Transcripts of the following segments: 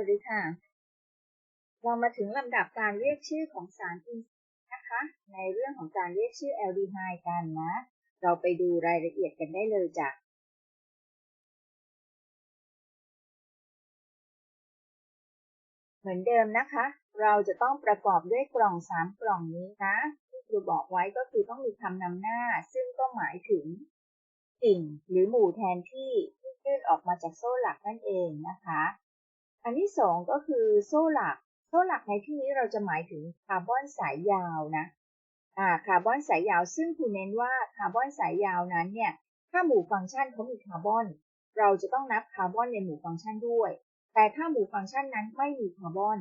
วัสดีค่ะ เรามาถึงลำดับการเรียกชื่อของสารอินนะคะ ในเรื่องของการเรียกชื่อแอลดีไฮด์กันนะ เราไปดูรายละเอียดกันได้เลยจ้ะเหมือนเดิมนะคะ เราจะต้องประกอบด้วยกล่อง 3 กล่องนี้นะที่ครูบอกไว้ก็คือต้องมีคำนำหน้า ซึ่งก็หมายถึงสิ่งหรือหมู่แทนที่ที่ยื่นออกมาจากโซ่หลักนั่นเองนะคะ อันที่สองก็คือโซ่หลัก โซ่หลักในที่นี้เราจะหมายถึงคาร์บอนสายยาวนะอ่าคาร์บอนสายยาวซึ่งคุณเน้นว่าคาร์บอนสายยาวนั้นเนี่ยถ้าหมู่ฟังก์ชันเขามีคาร์บอน เราจะต้องนับคาร์บอนในหมู่ฟังก์ชันด้วย แต่ถ้าหมู่ฟังก์ชันนั้นไม่มีคาร์บอน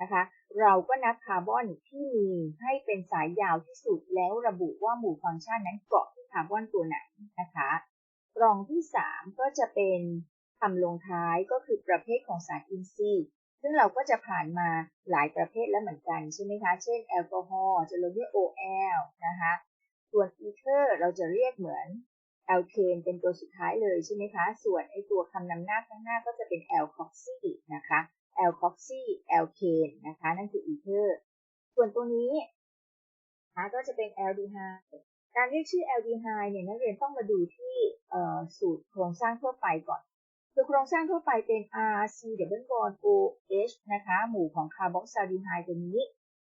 นะคะ เราก็นับคาร์บอนที่มีให้เป็นสายยาวที่สุดแล้วระบุว่าหมู่ฟังก์ชันนั้นเกาะที่คาร์บอนตัวไหนนะคะกล่องที่ 3 ก็จะเป็น คำลงท้ายก็คือประเภทของสารอินทรีย์ ซึ่งเราก็จะผ่านมาหลายประเภทแล้วเหมือนกันใช่ไหมคะ เช่นแอลกอฮอล์จะลงด้วย OL นะคะ ส่วนอีเทอร์เราจะเรียกเหมือนแอลเคนเป็นตัวสุดท้ายเลยใช่ไหมคะ ส่วนไอตัวคำนำหน้าข้างหน้าก็จะเป็นแอลคอกซีนะคะแอลคอกซีแอลเคนนะคะ นั่นคืออีเทอร์ ส่วนตัวนี้นะก็จะเป็นแอลดีไฮด์การเรียกชื่อแอลดีไฮด์เนี่ยนักเรียนต้องมาดูที่สูตรโครงสร้างทั่วไปก่อน คือโครงสร้างทั่วไปเป็น R C double bond O H นะคะ หมู่ของคาร์บอกซาลดีไฮด์ตัวนี้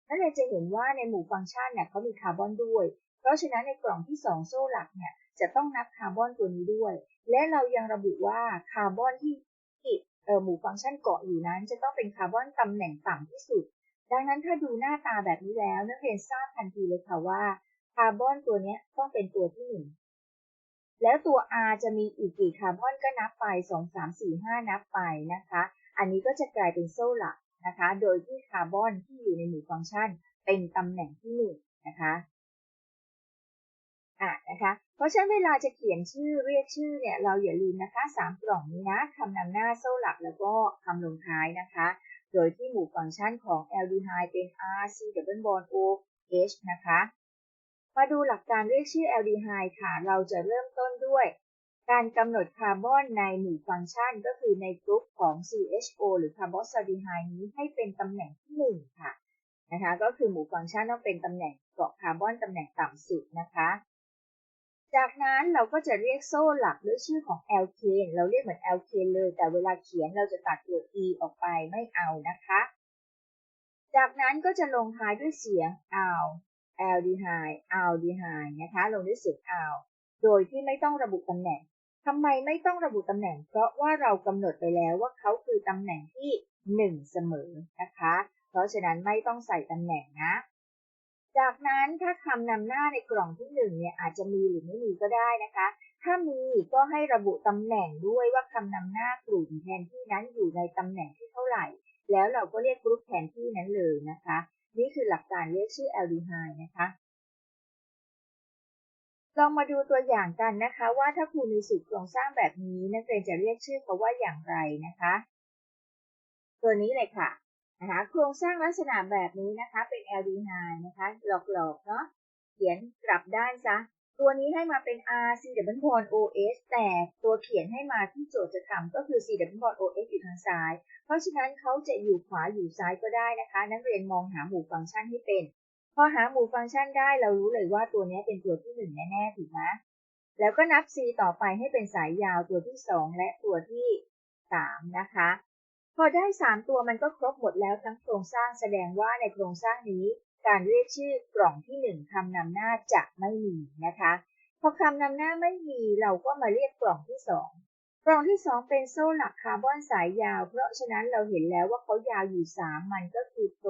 นักเรียจะเห็นว่าในหมู่ฟังก์ชันเนี่ยเขามีคาร์บอนด้วย เพราะฉะนั้นในกล่องที่ 2 โซ่หลักเนี่ยจะต้องนับคาร์บอนตัวนี้ด้วย และเรายังระบุว่าคาร์บอนที่ที่หมู่ฟังก์ชันเกาะอยู่นั้น จะต้องเป็นคาร์บอนตำแหน่งต่ำที่สุด ดังนั้นถ้าดูหน้าตาแบบนี้แล้วนักเรียนทราบทันทีเลยค่ะว่าคาร์บอนตัวนี้ต้องเป็นตัวที่1 แล้วตัว R จะมีอีกกี่คาร์บอนก็นับไป 2 3 4 5 นับไปนะคะ อันนี้ก็จะกลายเป็นโซ่หลักนะคะ โดยที่คาร์บอนที่อยู่ในหมู่ฟังก์ชันเป็นตำแหน่งที่1นะคะอะนะคะ เพราะฉะนั้นเวลาจะเขียนชื่อเรียกชื่อเนี่ยเราอย่าลืมนะคะ3กล่องนี้นะคำนำหน้าโซ่หลักแล้วก็คำลงท้ายนะคะ โดยที่หมู่ฟังก์ชันของแอลดีไฮเป็น R C double bond O H นะคะ มาดูหลักการเรียกชื่อแอลดีไฮค่ะ เราจะเริ่มต้นด้วย การกำหนดคาร์บอนในหมู่ฟังก์ชันก็คือในกลุ่มของ CHO หรือคาร์บอนซาดีไฮนี้ให้เป็นตำแหน่งที่ 1 ค่ะนะคะก็คือหมู่ฟังก์ชันต้องเป็นตำแหน่งเกาะคาร์บอนตำแหน่งต่ำสุดนะคะ จากนั้นเราก็จะเรียกโซ่หลักด้วยชื่อของแอลเคนเราเรียกเหมือนแอลเคนเลย แต่เวลาเขียนเราจะตัดตัว e ออกไปไม่เอานะคะ จากนั้นก็จะลงท้ายด้วยเสียง al แอลดีไฮแอลดีไฮนะคะลงด้วยเสียง al โดยที่ไม่ต้องระบุตำแหน่งทำไมไม่ต้องระบุตำแหน่ง เพราะว่าเรากำหนดไปแล้วว่าเขาคือตำแหน่งที่ 1 เสมอนะคะ เพราะฉะนั้นไม่ต้องใส่ตำแหน่งนะ จากนั้นถ้าคำนำหน้าในกล่องที่1เนี่ยอาจจะมีหรือไม่มีก็ได้นะคะ ถ้ามีก็ให้ระบุตำแหน่งด้วยว่าคำนำหน้ากลุ่มแทนที่นั้นอยู่ในตำแหน่งที่เท่าไหร่ แล้วเราก็เรียกกลุ่มแทนที่นั้นเลยนะคะ นี่คือหลักการเรียกชื่อแอลดีไฮด์นะคะลองมาดูตัวอย่างกันนะคะ ว่าถ้าครูมีสูตรโครงสร้างแบบนี้นักเรียนจะเรียกชื่อเขาว่าอย่างไรนะคะตัวนี้เลยค่ะนะคะโครงสร้างลักษณะแบบนี้นะคะเป็นแอลดีไฮด์นะคะหลอกๆเนาะเขียนกลับด้านซะ ตัวนี้ให้มาเป็น R C double bond O S แต่ตัวเขียนให้มาที่โจทย์จะทำก็คือ C double bond O S อยู่ทางซ้าย เพราะฉะนั้นเขาจะอยู่ขวาอยู่ซ้ายก็ได้นะคะ นักเรียนมองหาหมู่ฟังก์ชันให้เป็น พอหาหมู่ฟังก์ชันได้เรารู้เลยว่าตัวนี้เป็นตัวที่ 1 แน่ๆถูกไหมแล้วก็นับ C ต่อไปให้เป็นสายยาวตัวที่ 2 และตัวที่ 3 นะคะ พอได้ 3 ตัวมันก็ครบหมดแล้วทั้งโครงสร้างแสดงว่าในโครงสร้างนี้ การเรียกชื่อกล่องที่ 1คำนำหน้าจะไม่มีนะคะ พอคำนำหน้าไม่มีเราก็มาเรียกกล่องที่ 2 กล่องที่ 2 เป็นโซ่หลักคาร์บอนสายยาว เพราะฉะนั้นเราเห็นแล้วว่าเขายาวอยู่ 3 มันก็คือโต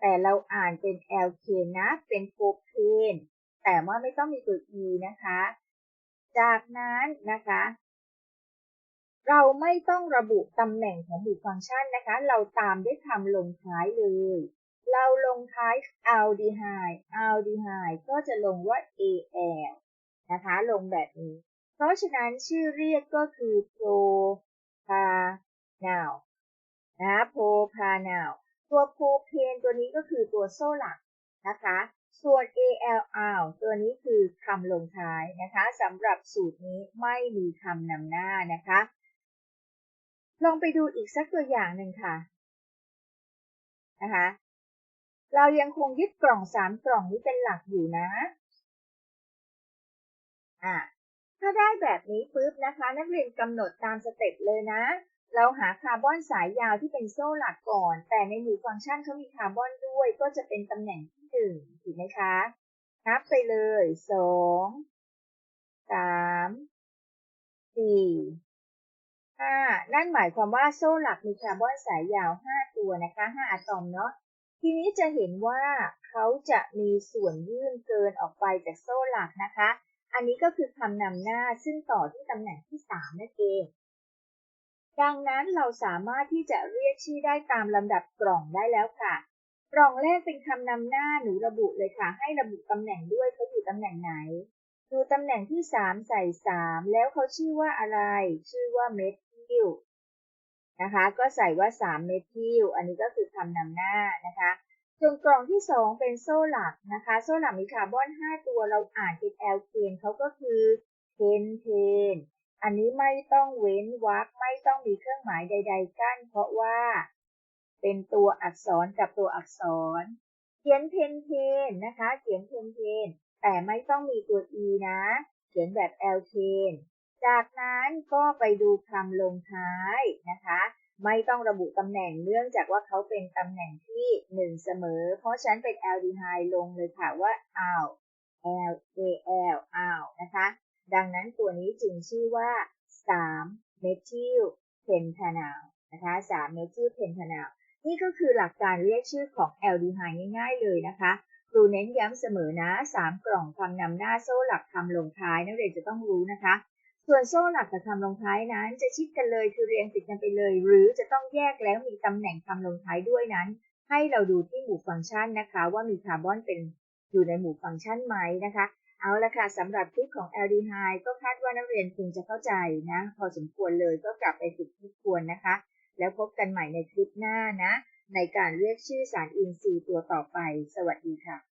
แต่เราอ่านเป็นแอลเคนนะ เป็นโฟเพนแต่ว่าไม่ต้องมีตัว e นะคะ จากนั้นนะคะเราไม่ต้องระบุตำแหน่งของหมู่ฟังก์ชันนะคะ เราตามด้วยคำลงท้ายเลย เราลงท้ายอัลดีไฮอัลดีไฮก็จะลงว่า al นะคะ ลงแบบนี้ เพราะฉะนั้นชื่อเรียกก็คือ pro p a n a l นะ pro p a n a l ตัว propane ตัวนี้ก็คือตัวโซ่หลักนะคะ ส่วน ALR ตัวนี้คือคำลงท้ายนะคะสำหรับสูตรนี้ไม่มีคำนำหน้านะคะ ลองไปดูอีกสักตัวอย่างหนึ่งค่ะนะคะ เรายังคงยึดกล่องสามกล่องนี้เป็นหลักอยู่นะ อะ ถ้าได้แบบนี้ปุ๊บนะคะ นักเรียนกำหนดตามสเต็ปเลยนะ เราหาคาร์บอนสายยาวที่เป็นโซ่หลักก่อน แต่ในหมู่ฟังก์ชันเขามีคาร์บอนด้วย ก็จะเป็นตำแหน่งที่หนึ่งถูกไหมคะ นับไปเลยสองสามสี่ห้านั่นหมายความว่าโซ่หลักมีคาร์บอนสายยาวห้าตัวนะคะห้าอะตอมเนาะ ทีนี้จะเห็นว่าเขาจะมีส่วนยื่นเกินออกไปจากโซ่หลักนะคะ อันนี้ก็คือคำนำหน้าซึ่งต่อที่ตำแหน่งที่ 3 นั่นเอง ดังนั้นเราสามารถที่จะเรียกชื่อได้ตามลำดับกล่องได้แล้วค่ะกล่องแรกเป็นคำนำหน้าหนูระบุเลยค่ะ ให้ระบุตำแหน่งด้วยเขาอยู่ตำแหน่งไหนดูตำแหน่งที่ 3 ใส่ 3 แล้วเขาชื่อว่าอะไร ชื่อว่าเมทิล นะคะ ก็ใส่ว่า 3 เมทิล อันนี้ก็คือคำนำหน้านะคะ ส่วนกล่องที่ 2 เป็นโซ่หลักนะคะ โซ่หลักมีคาร์บอน 5 ตัว เราอ่านเป็นแอลเคนเขาก็คือเพนเทน อันนี้ไม่ต้องเว้นวรรคไม่ต้องมีเครื่องหมายใด ๆ กั้น เพราะว่าเป็นตัวอักษรกับตัวอักษร เขียนเพนเทนนะคะ เขียนเพนเทน แต่ไม่ต้องมีตัว e นะ เขียนแบบแอลเคน จากนั้นก็ไปดูคำลงท้ายนะคะ ไม่ต้องระบุตำแหน่งเนื่องจากว่าเขาเป็นตำแหน่งที่หนึ่งเสมอ เพราะฉันเป็นแอลดีไฮลงเลยค่ะว่า al l a l al นะคะ ดังนั้นตัวนี้จึงชื่อว่า3เมทิลเพนทานาลนะคะ3เมทิลเพนทานาลนี่ก็คือหลักการเรียกชื่อของแอลดีไฮง่าย ๆ เลยนะคะครูเน้นย้ำเสมอนะ 3 กล่องคำนำหน้าโซ่หลักคำลงท้ายนักเรียนจะต้องรู้นะคะ ส่วนโซ่หลักกับคำลงท้ายนั้น จะชิดกันเลยคือเรียงติดกันไปเลย หรือจะต้องแยกแล้วมีตำแหน่งคำลงท้ายด้วยนั้น ให้เราดูที่หมู่ฟังก์ชันนะคะ ว่ามีคาร์บอนเป็นอยู่ในหมู่ฟังก์ชันไหมนะคะ เอาละค่ะสำหรับคลิปของแอลดีไฮก็คาดว่านักเรียนคงจะเข้าใจนะ พอสมควรเลยก็กลับไปฝึกทบทวนนะคะ แล้วพบกันใหม่ในคลิปหน้านะ ในการเรียกชื่อสารอินทรีย์ตัวต่อไป สวัสดีค่ะ